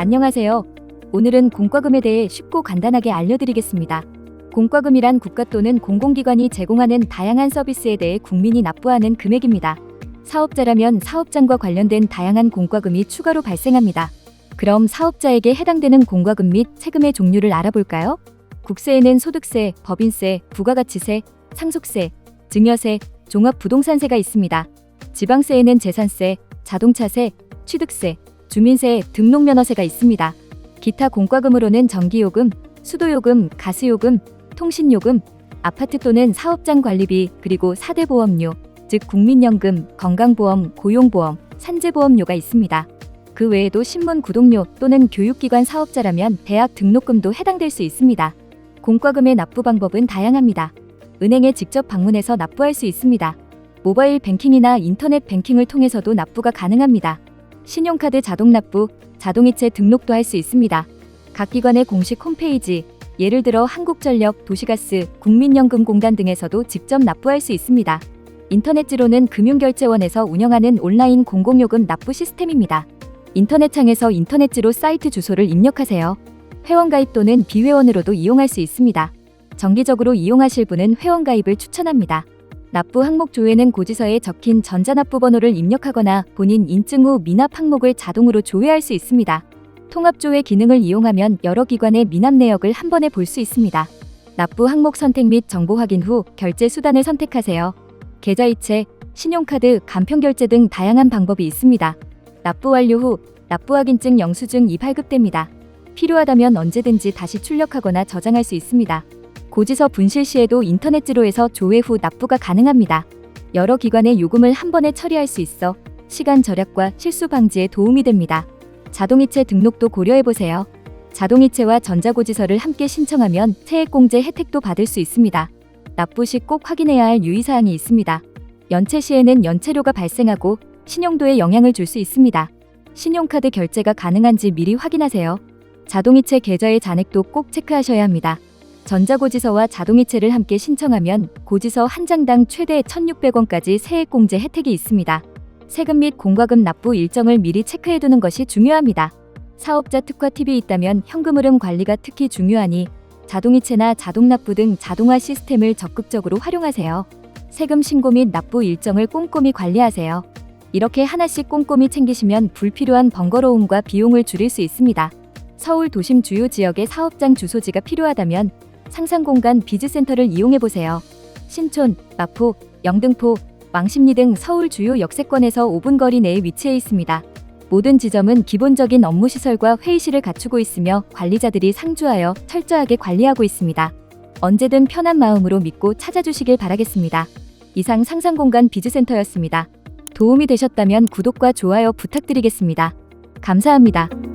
안녕하세요. 오늘은 공과금에 대해 쉽고 간단하게 알려드리겠습니다. 공과금이란 국가 또는 공공기관이 제공하는 다양한 서비스에 대해 국민이 납부하는 금액입니다. 사업자라면 사업장과 관련된 다양한 공과금이 추가로 발생합니다. 그럼 사업자에게 해당되는 공과금 및 세금의 종류를 알아볼까요? 국세에는 소득세, 법인세, 부가가치세, 상속세, 증여세, 종합부동산세가 있습니다. 지방세에는 재산세, 자동차세, 취득세, 주민세, 등록면허세가 있습니다. 기타 공과금으로는 전기요금, 수도요금, 가스요금, 통신요금, 아파트 또는 사업장 관리비, 그리고 사대보험료, 즉 국민연금, 건강보험, 고용보험, 산재보험료가 있습니다. 그 외에도 신문 구독료 또는 교육기관 사업자라면 대학 등록금도 해당될 수 있습니다. 공과금의 납부 방법은 다양합니다. 은행에 직접 방문해서 납부할 수 있습니다. 모바일 뱅킹이나 인터넷 뱅킹을 통해서도 납부가 가능합니다. 신용카드 자동 납부, 자동이체 등록도 할 수 있습니다. 각 기관의 공식 홈페이지, 예를 들어 한국전력, 도시가스, 국민연금공단 등에서도 직접 납부할 수 있습니다. 인터넷지로는 금융결제원에서 운영하는 온라인 공공요금 납부 시스템입니다. 인터넷창에서 인터넷지로 사이트 주소를 입력하세요. 회원가입 또는 비회원으로도 이용할 수 있습니다. 정기적으로 이용하실 분은 회원가입을 추천합니다. 납부 항목 조회는 고지서에 적힌 전자납부 번호를 입력하거나 본인 인증 후 미납 항목을 자동으로 조회할 수 있습니다. 통합조회 기능을 이용하면 여러 기관의 미납 내역을 한 번에 볼 수 있습니다. 납부 항목 선택 및 정보 확인 후 결제 수단을 선택하세요. 계좌이체, 신용카드, 간편결제 등 다양한 방법이 있습니다. 납부 완료 후 납부 확인증 영수증이 발급됩니다. 필요하다면 언제든지 다시 출력하거나 저장할 수 있습니다. 고지서 분실 시에도 인터넷 지로에서 조회 후 납부가 가능합니다. 여러 기관의 요금을 한 번에 처리할 수 있어 시간 절약과 실수 방지에 도움이 됩니다. 자동이체 등록도 고려해 보세요. 자동이체와 전자고지서를 함께 신청하면 세액공제 혜택도 받을 수 있습니다. 납부 시 꼭 확인해야 할 유의사항이 있습니다. 연체 시에는 연체료가 발생하고 신용도에 영향을 줄 수 있습니다. 신용카드 결제가 가능한지 미리 확인하세요. 자동이체 계좌의 잔액도 꼭 체크하셔야 합니다. 전자고지서와 자동이체를 함께 신청하면 고지서 한 장당 최대 1,600원까지 세액공제 혜택이 있습니다. 세금 및 공과금 납부 일정을 미리 체크해두는 것이 중요합니다. 사업자 특화 팁이 있다면 현금 흐름 관리가 특히 중요하니 자동이체나 자동납부 등 자동화 시스템을 적극적으로 활용하세요. 세금 신고 및 납부 일정을 꼼꼼히 관리하세요. 이렇게 하나씩 꼼꼼히 챙기시면 불필요한 번거로움과 비용을 줄일 수 있습니다. 서울 도심 주요 지역의 사업장 주소지가 필요하다면 상상공간 비즈센터를 이용해 보세요. 신촌, 마포, 영등포, 왕십리 등 서울 주요 역세권에서 5분 거리 내에 위치해 있습니다. 모든 지점은 기본적인 업무 시설과 회의실을 갖추고 있으며 관리자들이 상주하여 철저하게 관리하고 있습니다. 언제든 편한 마음으로 믿고 찾아주시길 바라겠습니다. 이상 상상공간 비즈센터였습니다. 도움이 되셨다면 구독과 좋아요 부탁드리겠습니다. 감사합니다.